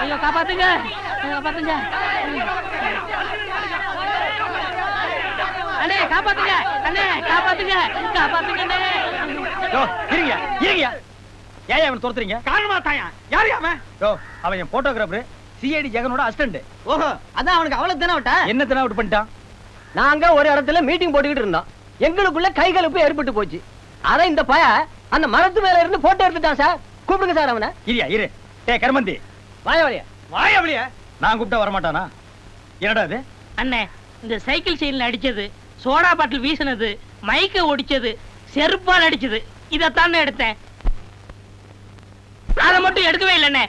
ஐயோ காப்பாத்துங்க காப்பாத்துங்க அண்ணே காப்பாத்துங்க அண்ணே காப்பாத்துங்க காப்பாத்துங்க அண்ணே இருங்க இருங்க ஏன் அவன் துரத்துறீங்க காரணமா தாயா யாரு அவன் யோ அவன் என் போட்டோகிராஃபர் சிஐடி ஜெகனோட அசிஸ்டன்ட் ஓஹோ அதான் அவனுக்கு அவ்வளவு தானே விட்டா என்ன தானே அவுட் பண்ணிட்டான் நாங்க ஒரு இடத்துல மீட்டிங் போட்டுக்கிட்டு இருந்தோம் எங்களுக்குள்ள கைகலப்பு ஏற்பட்டு போச்சு அத இந்த பய அந்த மரத்து மேல இருந்து போட்டோ எடுத்துட்டான் சார் கூப்பிடுங்க சார் அவனை இரியா இரு டேய் கருமந்தி வாய வழியா? வாய் அப்படியே நான் கூப்பிட்டா வரமாட்டானா? என்னடா இது? அண்ணே இந்த சைக்கிள் செயின்ல அடிச்சது சோடா பாட்டில் வீசினது மைக்க ஒடிச்சது செருப்பால் அடிச்சது. இதைத்தானே எடுத்தேன். அதை மட்டும் எடுக்கவே இல்லைண்ணே.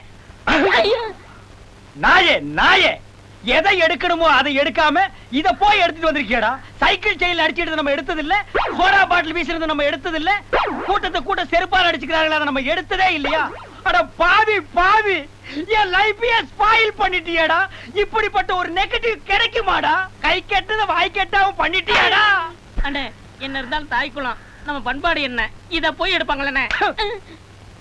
நாயே நாயே! எதை எடுக்கணுமோ அதை எடுக்காம இத போய் எடுத்துட்டு வந்திருக்கியடா. சைக்கிள் செயின்ல அடிச்சிட்டு நம்ம எடுத்தது இல்ல சோடா பாட்டில் வீசுறது நம்ம எடுத்தது இல்ல கூட்டத்தை கூட்ட செருப்பால் அடிச்சுக்கிறாங்களா அதை நம்ம எடுத்ததே இல்லையா? அட பாவி பாவி. என் லைஃபையே ஸ்பாயில் பண்ணிட்டியேடா. இப்படிப்பட்ட ஒரு நெகட்டிவ் கிடைக்குமாடா? கை கெட்டத வாய் கெட்டாவும் பண்ணிட்டியாடா. அண்ணே என்ன இருந்தாலும் தாய்க்குளம் நம்ம பண்பாடு என்ன? இத போய் எடுப்பாங்களே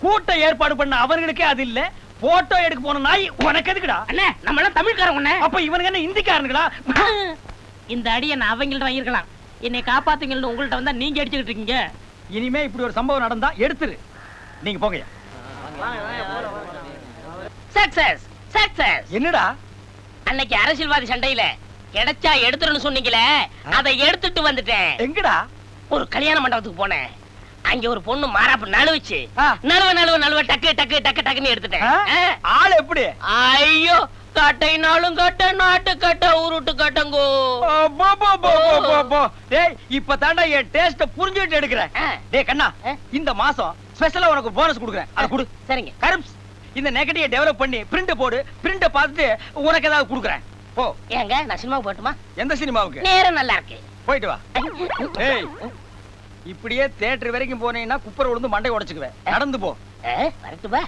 கூட்ட ஏற்பாடு பண்ண அவர்களுக்கே அது இல்ல. போட்டோ எடுக்க போன நாய் உனக்கு எதுக்குடா? அண்ணே நம்ம எல்லாம் தமிழ்காரங்க அப்ப இவனுங்க என்ன இந்திக்காரனுங்களா? இந்த அடியை நான் அவங்கள்ட்ட வாங்கியிருக்கலாம். என்னை காப்பாத்துங்கள்னு உங்கள்ட்ட வந்தா நீங்க அடிச்சுக்கிட்டு இருக்கீங்க. இனிமே இப்படி ஒரு சம்பவம் நடந்தா எடுத்துரு. நீங்க போங்க சக்சஸ் சக்சஸ் என்னடா? அன்னைக்கு அரசியல்வாதி சண்டையில கிடைச்சா எடுத்துருன்னு சொன்னீங்களே அதை எடுத்துட்டு வந்துட்டேன். எங்கடா? ஒரு கல்யாண மண்டபத்துக்கு போனேன். அங்க ஒரு பொண்ணு மாறாப்பு நழுவுச்சு. நழுவ நழுவ நழுவ டக்கு டக்கு டக்கு டக்குன்னு எடுத்துட்டேன். ஆள் எப்படி? ஐயோ கட்டைனாலும் கட்ட நாட்டு கட்ட உருட்டு கட்டங்கோ. டேய் இப்ப தாண்டா என் டேஸ்ட புரிஞ்சுட்டு எடுக்கிறேன். ஆ. டேய் கண்ணா ஆ. இந்த மாசம் ஸ்பெஷலா உனக்கு போனஸ் கொடுக்குறேன். அதை கொடு. சரிங்க. கருப்ஸ் இந்த நெகட்டிவ் டெவலப் பண்ணி பிரிண்ட் போடு. பிரிண்ட பார்த்துட்டு உனக்கு ஏதாவது கொடுக்குறேன். போ. ஏங்க நான் சினிமாவுக்கு போட்டுமா எந்த சினிமாவுக்கு நேரம் நல்லா இருக்கு. போயிட்டு வா. ஏய் இப்படியே தியேட்டர் வரைக்கும் போனீங்கன்னா குப்பரை விழுந்து மண்டை உடைச்சுக்குவேன். நடந்து போ. வரட்டுமா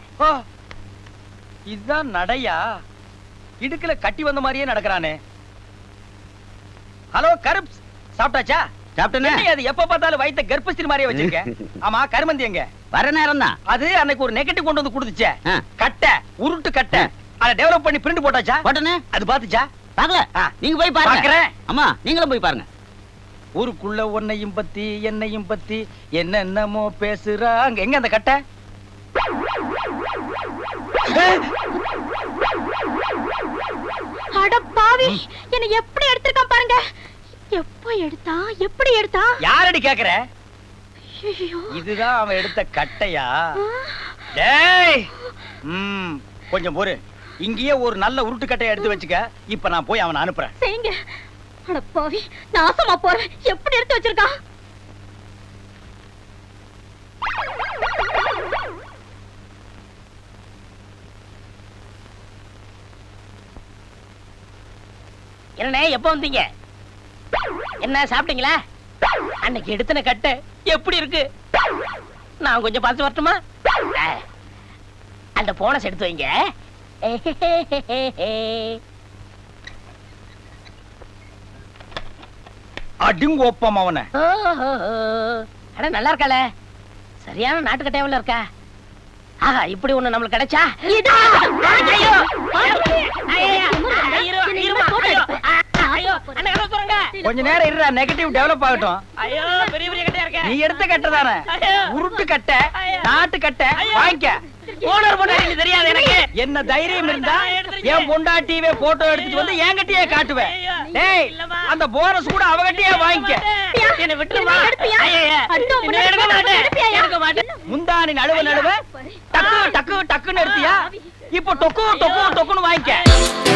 இதுதான் நடையா? இடுக்குல கட்டி வந்த மாதிரியே நடக்கிறானே. ஹலோ கருப்ஸ் சாப்பிட்டாச்சா? சாப்பிட்டேனே. அது? எப்ப பார்த்தாலும் வயித்த கர்ப்பஸ்திரி மாதிரியே வச்சிருக்க. ஆமா கருமந்தி எங்க? வர நேரம் தான் அது அன்னைக்கு ஒரு நெகட்டிவ் கொண்டு வந்து கொடுத்துச்சே. கட்டை உருட்டு கட்டை. அதை டெவலப் பண்ணி பிரிண்ட் போட்டாச்சா? போட்டனே. அது பாத்துச்சா பாக்கல. நீங்க போய் பாருங்க. அம்மா நீங்களும் போய் பாருங்க. ஊருக்குள்ள உன்னையும் பத்தி என்னையும் பத்தி என்னென்னமோ பேசுறாங்க எங்க அந்த கட்டை? அட பாவி என்ன எப்படி எடுத்திருக்கான் பாருங்க எப்போ எடுத்தா? எப்படி எடுத்தா? யாரடி கேக்குற? இதுதான் அவன் எடுத்த கட்டையா? டேய்! ம் கொஞ்சம் பொறு. இங்கேயே ஒரு நல்ல உருட்டு கட்டையை எடுத்து வச்சுக்க. இப்ப நான் போய் அவனை அனுப்புறேன். செய்யுங்க. அட பாவி நாசமா போறேன் எப்படி எடுத்து வச்சிருக்கான் என்னண்ணே எப்ப வந்தீங்க? என்ன சாப்பிட்டீங்களா? அன்னைக்கு எடுத்தன கட்டை எப்படி இருக்கு? நான் கொஞ்சம் பார்த்து வரட்டுமா? அந்த போனஸ் எடுத்து வைங்க. அடிங்கு ஒப்பம் அவனை. அட நல்லா இருக்காள. சரியான நாட்டுக்கட்டையாவில் இருக்கா? ஆஹா இப்படி ஒண்ணு நம்மளுக்கு கிடைச்சா? கொஞ்ச நேரம் இருடா நெகட்டிவ் டெவலப் ஆகட்டும். ஐயோ பெரிய பெரிய கட்டையா இருக்க. நீ எடுத்த கட்டை தானே. உருட்டு கட்டை. நாட்டு கட்டை. வாங்கிக்க. ஓனர் பொண்டாட்டி தெரியாது எனக்கு. என்ன தைரியம் இருந்தா. என் பொண்டாட்டியவே போட்டோ எடுத்துட்டு வந்து என்கிட்டயே காட்டுவேன். டேய். அந்த போனஸ் கூட அவகிட்டயே வாங்கிக்க. என்ன முன்னாடி எடுக்க மாட்டேன்? எடுக்க மாட்டேன். முந்தானி நடுவு நடுவு டக்கு டக்கு டக்குன்னு எடுத்தியா? இப்போ டொக்கு டொக்கு டொக்குன்னு வாங்கிக்க.